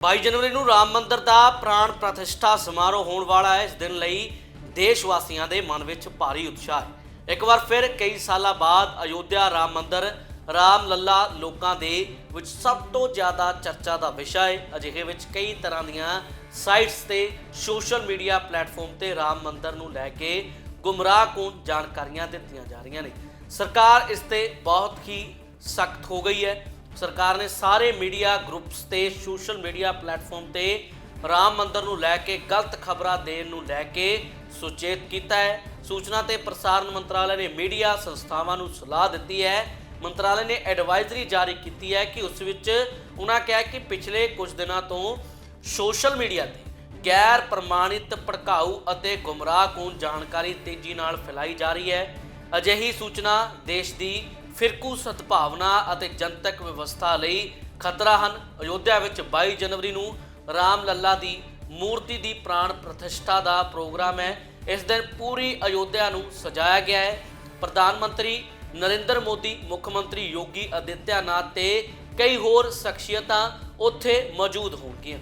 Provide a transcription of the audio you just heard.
22 ਜਨਵਰੀ ਨੂੰ ਰਾਮ ਮੰਦਿਰ ਦਾ ਪ੍ਰਾਣ ਪ੍ਰਤਿਸ਼ਠਾ ਸਮਾਰੋਹ ਹੋਣ ਵਾਲਾ ਹੈ। ਇਸ ਦਿਨ ਲਈ ਦੇਸ਼ ਵਾਸੀਆਂ ਦੇ ਮਨ ਵਿੱਚ ਭਾਰੀ ਉਤਸ਼ਾਹ ਹੈ। ਇੱਕ ਵਾਰ ਫਿਰ ਕਈ ਸਾਲਾਂ ਬਾਅਦ ਅਯੋਧਿਆ ਰਾਮ ਮੰਦਿਰ, ਰਾਮ ਲੱਲਾ ਲੋਕਾਂ ਦੇ ਵਿੱਚ ਸਭ ਤੋਂ ਜ਼ਿਆਦਾ ਚਰਚਾ ਦਾ ਵਿਸ਼ਾ ਹੈ। ਅਜਿਹੇ ਵਿੱਚ ਕਈ ਤਰ੍ਹਾਂ ਦੀਆਂ ਸਾਈਟਸ ਤੇ ਸੋਸ਼ਲ ਮੀਡੀਆ ਪਲੇਟਫਾਰਮ ਤੇ ਰਾਮ ਮੰਦਿਰ ਨੂੰ ਲੈ ਕੇ ਗੁੰਮਰਾਹਕੁਨ ਜਾਣਕਾਰੀਆਂ ਦਿੱਤੀਆਂ ਜਾ ਰਹੀਆਂ ਨੇ। ਸਰਕਾਰ ਇਸ ਤੇ ਬਹੁਤ ਹੀ ਸਖਤ ਹੋ ਗਈ ਹੈ। ਸਰਕਾਰ ਨੇ ਸਾਰੇ ਮੀਡੀਆ ਗਰੁੱਪਸ ਤੇ ਸੋਸ਼ਲ ਮੀਡੀਆ ਪਲੇਟਫਾਰਮ ਤੇ ਰਾਮ ਮੰਦਰ ਨੂੰ ਲੈ ਕੇ ਗਲਤ ਖਬਰਾਂ ਦੇਣ ਨੂੰ ਲੈ ਕੇ ਸੁਚੇਤ ਕੀਤਾ ਹੈ। ਸੂਚਨਾ ਤੇ ਪ੍ਰਸਾਰਣ ਮੰਤਰਾਲੇ ਨੇ ਮੀਡੀਆ ਸੰਸਥਾਵਾਂ ਨੂੰ ਸਲਾਹ ਦਿੱਤੀ ਹੈ। ਮੰਤਰਾਲੇ ਨੇ ਐਡਵਾਈਜ਼ਰੀ ਜਾਰੀ ਕੀਤੀ ਹੈ ਕਿ ਉਸ ਵਿੱਚ ਉਹਨਾਂ ਕਿਹਾ ਕਿ ਪਿਛਲੇ ਕੁਝ ਦਿਨਾਂ ਤੋਂ ਸੋਸ਼ਲ ਮੀਡੀਆ ਤੇ ਗੈਰ ਪ੍ਰਮਾਣਿਤ ਭੜਕਾਊ ਅਤੇ ਗੁੰਮਰਾਹਕੁਨ ਜਾਣਕਾਰੀ ਤੇਜ਼ੀ ਨਾਲ ਫੈਲਾਈ ਜਾ ਰਹੀ ਹੈ। ਅਜਿਹੀ ਸੂਚਨਾ ਦੇਸ਼ ਦੀ ਫਿਰਕੂ ਸਦਭਾਵਨਾ ਅਤੇ ਜਨਤਕ ਵਿਵਸਥਾ ਲਈ ਖਤਰਾ ਹਨ। ਅਯੋਧਿਆ ਵਿੱਚ 22 ਜਨਵਰੀ ਨੂੰ ਰਾਮ ਲੱਲਾ ਦੀ ਮੂਰਤੀ ਦੀ ਪ੍ਰਾਣ ਪ੍ਰਤਿਸ਼ਠਾ ਦਾ ਪ੍ਰੋਗਰਾਮ ਹੈ। ਇਸ ਦਿਨ ਪੂਰੀ ਅਯੋਧਿਆ ਨੂੰ ਸਜਾਇਆ ਗਿਆ ਹੈ। ਪ੍ਰਧਾਨ ਮੰਤਰੀ ਨਰਿੰਦਰ ਮੋਦੀ, ਮੁੱਖ ਮੰਤਰੀ ਯੋਗੀ ਆਦਿੱਤਿਆਨਾਥ ਤੇ ਕਈ ਹੋਰ ਸ਼ਖਸੀਅਤਾਂ ਉੱਥੇ ਮੌਜੂਦ ਹੋਣਗੀਆਂ।